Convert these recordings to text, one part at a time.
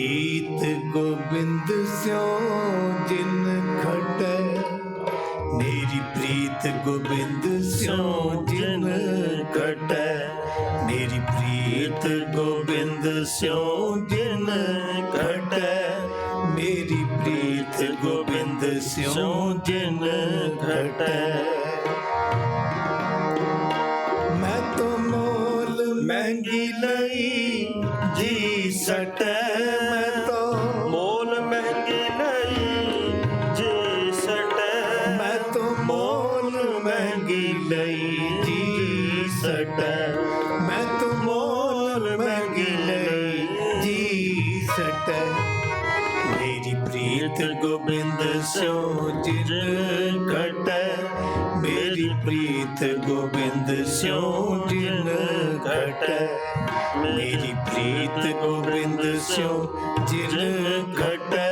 ਈਤ ਗੋਬਿੰਦ ਸਿਓ ਜਿਨ ਖਟੈ। ਮੇਰੀ ਪ੍ਰੀਤ ਗੋਬਿੰਦ ਸਿਓ ਜਿਨ ਖਟੈ। ਮੇਰੀ ਪ੍ਰੀਤ ਗੋਬਿੰਦ ਸਿਓ ਜਿਨ ਖਟੈ। ਮੇਰੀ ਪ੍ਰੀਤ ਗੋਬਿੰਦ ਸਿਓ ਜਿਨ ਖਟੈ। ਮੈਂ ਤੋ ਮੋਲ ਮਹਿੰਗੀ ਲਈ ਜੀ ਸਟ ਪ੍ਰੀਤ ਗੋਬਿੰਦ ਸਿਓ ਜਿਨ ਘਟੈ ਮੇਰੀ ਪ੍ਰੀਤ ਗੋਬਿੰਦ ਸਿਓ ਜਿਨ ਘਟੈ ਮੇਰੀ ਪ੍ਰੀਤ ਗੋਬਿੰਦ ਸਿਓ ਜਿਨ ਘਟੈ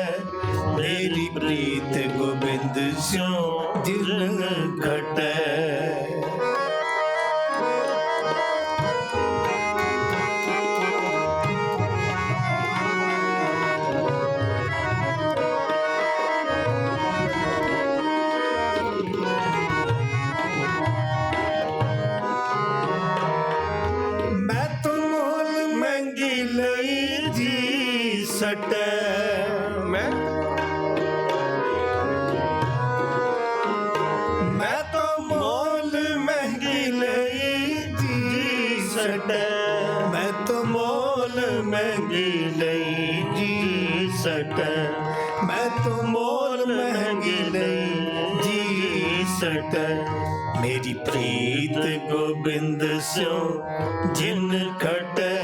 ਮੇਰੀ ਪ੍ਰੀਤ ਗੋਬਿੰਦ ਸਿਓ ਜਿਨ ਘਟੈ ਮੇਰੀ ਪ੍ਰੀਤ ਗੋਬਿੰਦ ਸਿਓ ਜਿਨ ਖਟੈ,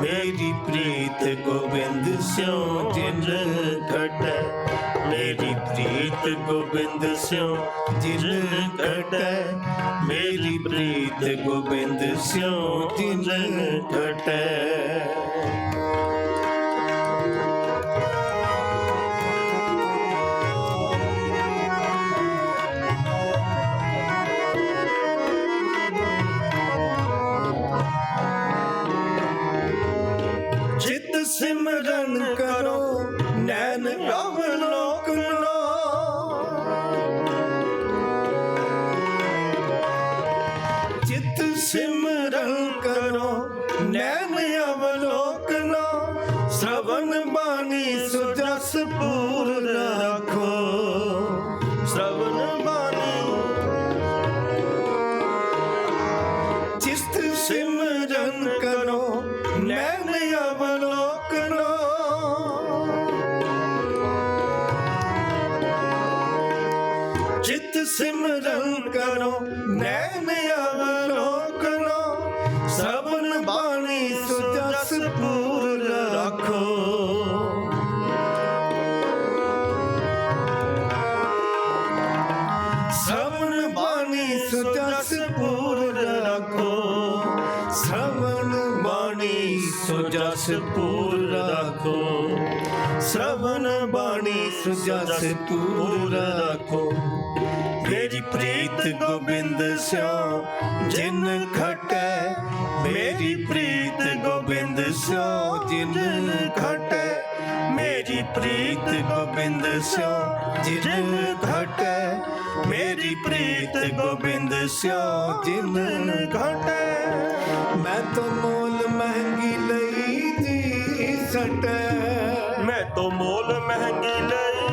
ਮੇਰੀ ਪ੍ਰੀਤ ਗੋਬਿੰਦ ਸਿਓ ਜਿਨ ਖਟੈ, ਮੇਰੀ ਪ੍ਰੀਤ ਗੋਬਿੰਦ ਸਿਓ ਜਿਨ ਖਟੈ, ਮੇਰੀ ਪ੍ਰੀਤ ਗੋਬਿੰਦ ਸਿਓ ਜਿਨ ਖਟੈ। ਨੈਣ ਅਵਲੋਕਨਾ ਲੋ ਸ਼ਰਵਨ ਬਾਣੀ ਸੁਜਸ ਪੂਰ ਰੱਖੋ। ਸ਼ਰਵਨ ਬਾਣੀ। ਜਿਸਤ ਸਿਮਰਨ ਕਰੋ ਨੈਣ ਅਵਲੋਕਨੋ ਜਿਤ ਸਿਮਰਨ ਕਰੋ ਨੈਣ ਅਵਲੋਕਨੋ ਸਭਨ ਬਾਣੀ ਸੁਜਸ ਪੂਰ ਰੱਖੋ। ਸ਼ਰਵਣ ਬਾਣੀ ਸੁਜਸ ਪੂਰ ਰੱਖੋ। ਸ਼ਰਵਣ ਬਾਣੀ ਸੁਜਸ ਪੂਰ ਰੱਖੋ। ਸ਼ਰਵਣ ਬਾਣੀ ਸੁਜਸ ਪੂਰ ਰੱਖੋ। ਮੇਰੀ ਪ੍ਰੀਤ ਗੋਬਿੰਦ ਸਿਓ, ਜਿਨ ਖਟੈ ਮੇਰੀ ਪ੍ਰੀਤ ਗੋਬਿੰਦ ਸਿਓ ਜਿਨ ਖਟੈ ਮੇਰੀ ਪ੍ਰੀਤ ਗੋਬਿੰਦ ਸਿਓ ਜਿਨ ਘਟੈ। ਮੇਰੀ ਪ੍ਰੀਤ ਗੋਬਿੰਦ ਸਿਓ ਜਿਨ ਘਟੈ। ਮੈਂ ਤੋਂ ਮੋਲ ਮਹਿੰਗੀ ਲਈ ਜੀ ਸਟੈ। ਮੈਂ ਤੋਂ ਮੋਲ ਮਹਿੰਗੀ ਲਈ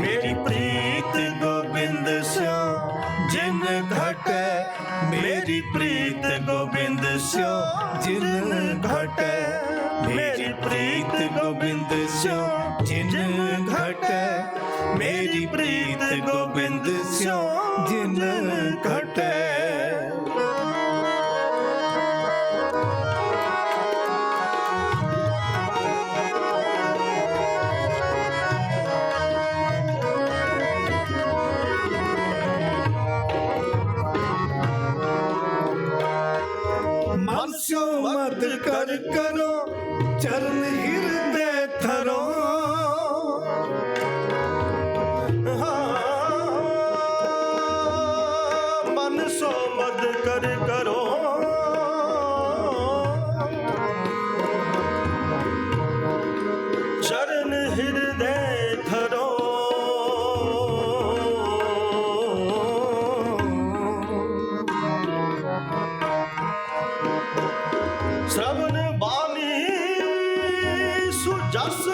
ਮੇਰੀ ਪ੍ਰੀਤ ਗੋਬਿੰਦ ਸਿਓ, ਜਿਨ ਘਟੈ ਮੇਰੀ ਪ੍ਰੀਤ ਗੋਬਿੰਦ ਸਿਓ, ਜਿਨ ਘਟੈ ਮੇਰੀ ਪ੍ਰੀਤ ਗੋਬਿੰਦ ਸਿਓ, ਜਿਨ ਘਟੈ ਮੇਰੀ ਪ੍ਰੀਤ ਗੋਬਿੰਦ ਸਿਓ, ਜਿਨ ਘਟੈ ਚਰਨ ਹਿਰਦੇ ਥਰੋ ਹਾ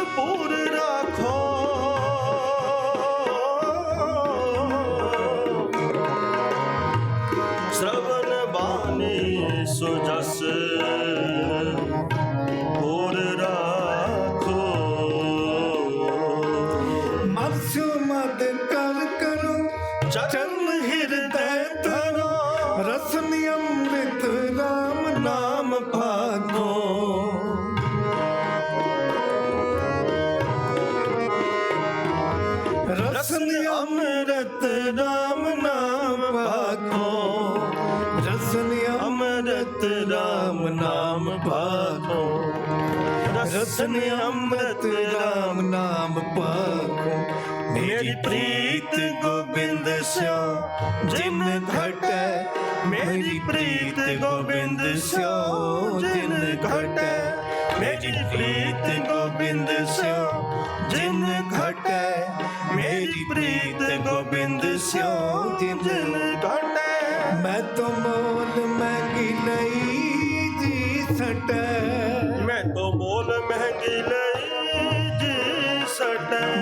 ਭਰਪੂਰ ਰੱਖੋ। ਸ਼ਰਵਨ ਬਾਣੀ ਸੁਜਸ ਹੋਰ ਰੱਖੋ। ਮਸਮਦ ਕਰ ਰਸਨ ਅੰਮ੍ਰਿਤ ਰਾਮ ਨਾਮ ਭਾਗੋ ਮੇਰੀ ਪ੍ਰੀਤ ਗੋਬਿੰਦ ਸਿਓ, ਜਿਨ ਘਟੈ, ਮੇਰੀ ਪ੍ਰੀਤ ਗੋਬਿੰਦ ਸਿਓ, ਜਿਨ ਘਟੈ। ਮੇਰੀ ਪ੍ਰੀਤ ਗੋਬਿੰਦ ਸਿਓ, ਜਿਨ ਘਟੈ, ਮੇਰੀ ਪ੍ਰੀਤ ਗੋਬਿੰਦ ਸਿਓ, ਜਿਨ ਘਟੈ। ਮੈਂ ਤੋਂ ਮੋਲ ਮੰਗੀ ਲਈ ਜੀ ਸਟੈ।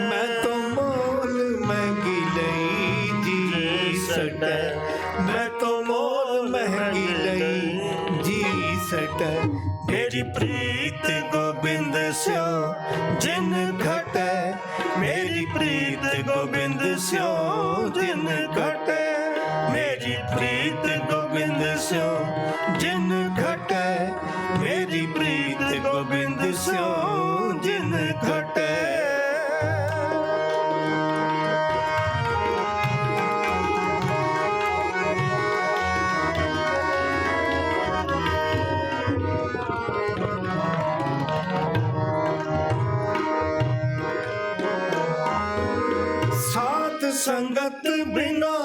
ਮੈਂ ਤੋਂ ਮੋਲ ਮਹਿੰਗੀ ਲਈ ਜੀ ਸਟੈ। ਮੈਂ ਤੋਂ ਮੋਲ ਮਹਿੰਗੀ ਲਈ ਜੀ ਸਟੈ। ਮੇਰੀ ਪ੍ਰੀਤ ਗੋਬਿੰਦ ਸਿਓ ਜਿਨ ਘਟੈ ਮੇਰੀ ਪ੍ਰੀਤ ਗੋਬਿੰਦ ਸਿਓ ਜਿਨ ਘਟੈ ਮੇਰੀ ਪ੍ਰੀਤ ਗੋਬਿੰਦ ਸਿਓ ਜਿਨ ਪ੍ਰੀਤ ਗੋਬਿੰਦ ਸਿਓ ਜਿਨ ਘਟੇ। ਸਾਧ ਸੰਗਤ ਬਿਨਾ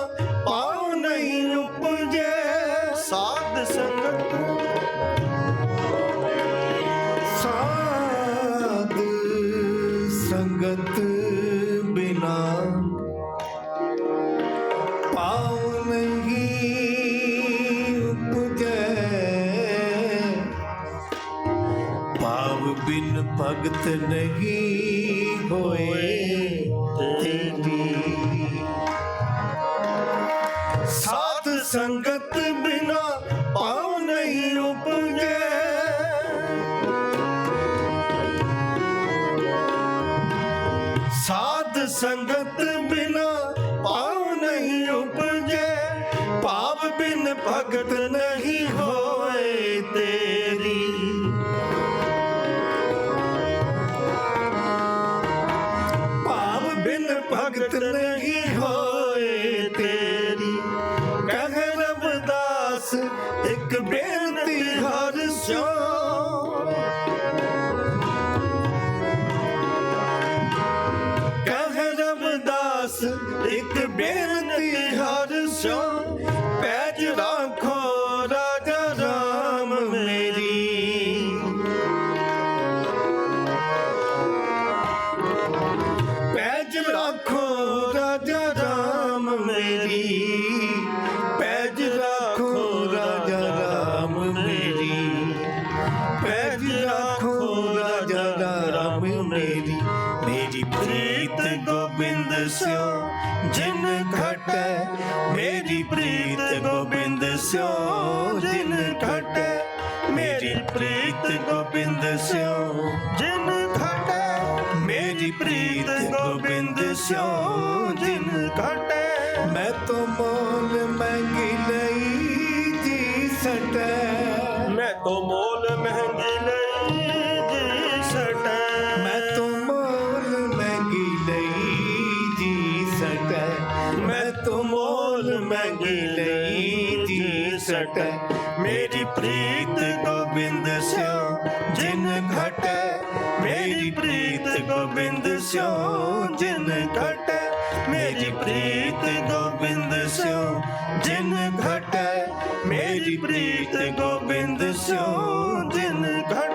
ਭਗਤ ਬਿਨਾ ਪਾਉ ਨਹੀਂ ਉਪਜੈ। ਭਾਵ ਬਿਨ ਭਗਤ ਨਹੀਂ ਹੋਏ। ਸੰਗਤ ਬਿਨਾ ਪਾਉ ਨਹੀਂ ਉਪਜੈ ਪਾਪ ਬਿਨ ਭਗਤ ਨਹੀਂ ਹੋਏ ਤੇਰੀ। ਭਾਵ ਬਿਨ ਭਗਤ ਨਹੀਂ ਹੋਏ ਜਿਨ ਘਟੈ ਮੇਰੀ ਪ੍ਰੀਤ ਗੋਬਿੰਦ ਸਿਓ ਜਿਨ ਘਟੈ ਮੇਰੀ ਪ੍ਰੀਤ ਗੋਬਿੰਦ ਸਿਓ। ਜਿਨ ਘਟੈ ਮੇਰੀ ਪ੍ਰੀਤ ਗੋਬਿੰਦ ਸਿਓ ਜਿਨ ਘਟੈ ਮੈਂ ਤੋਂ ਮੋਲ ਮੰਗੀ ਲਈ ਜੀ ਸਟੈ। ਮੈਂ ਤੋਂ ਮੋਲ ਮਹਿੰਗੀ ਪ੍ਰੀਤ ਗੋਬਿੰਦ ਸਿਓ ਜਿਨ ਘਟੈ ਮੇਰੀ ਪ੍ਰੀਤ ਗੋਬਿੰਦ ਸਿਓ ਜਿਨ ਘਟੈ ਮੇਰੀ ਪ੍ਰੀਤ ਗੋਬਿੰਦ ਸਿਓ ਜਿਨ ਘਟੈ ਮੇਰੀ ਪ੍ਰੀਤ ਗੋਬਿੰਦ ਸਿਓ ਜਿਨ ਘਟੈ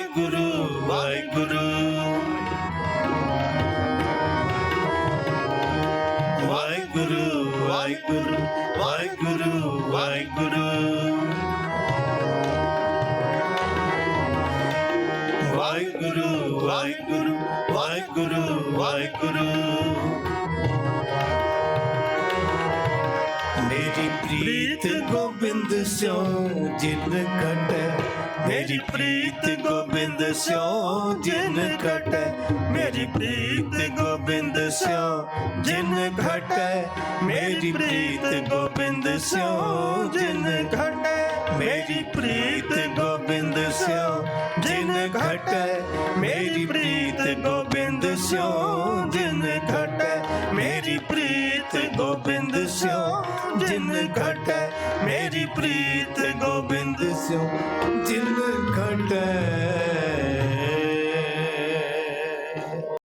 ਵਾਹਿਗੁਰੂ ਵਾਹਿਗੁਰੂ। ਵਾਹਿਗੁਰੂ ਵਾਹਿਗੁਰੂ ਵਾਹਿਗੁਰੂ ਵਾਹਿਗੁਰੂ। ਵਾਹਿਗੁਰੂ ਵਾਹਿਗੁਰੂ ਵਾਹਿਗੁਰੂ ਵਾਹਿਗੁਰੂ। ਮੇਰੀ ਪ੍ਰੀਤ ਗੋਬਿੰਦ ਸਿਉ ਜਿਨ ਕਟੈ ਮੇਰੀ ਪ੍ਰੀਤ ਗੋਬਿੰਦ ਸਿਉ ਜਿਨ ਕਟੈ ਮੇਰੀ ਪ੍ਰੀਤ ਗੋਬਿੰਦ ਸਿਉ ਜਿਨ ਘਟੈ, ਮੇਰੀ ਪ੍ਰੀਤ ਗੋਬਿੰਦ ਸਿਉ ਜਿਨ ਘਟੈ, ਮੇਰੀ ਪ੍ਰੀਤ ਗੋਬਿੰਦ ਸਿਉ ਜਿਨ ਘਟੈ, ਮੇਰੀ ਪ੍ਰੀਤ ਗੋਬਿੰਦ ਸਿਉ ਜਿਨ ਘਟੈ, ਮੇਰੀ ਪ੍ਰੀਤ ਗੋਬਿੰਦ ਸਿਉ ਜਿਨ ਘਟੈ, ਮੇਰੀ ਪ੍ਰੀਤ ਗੋਬਿੰਦ ਸਿਉ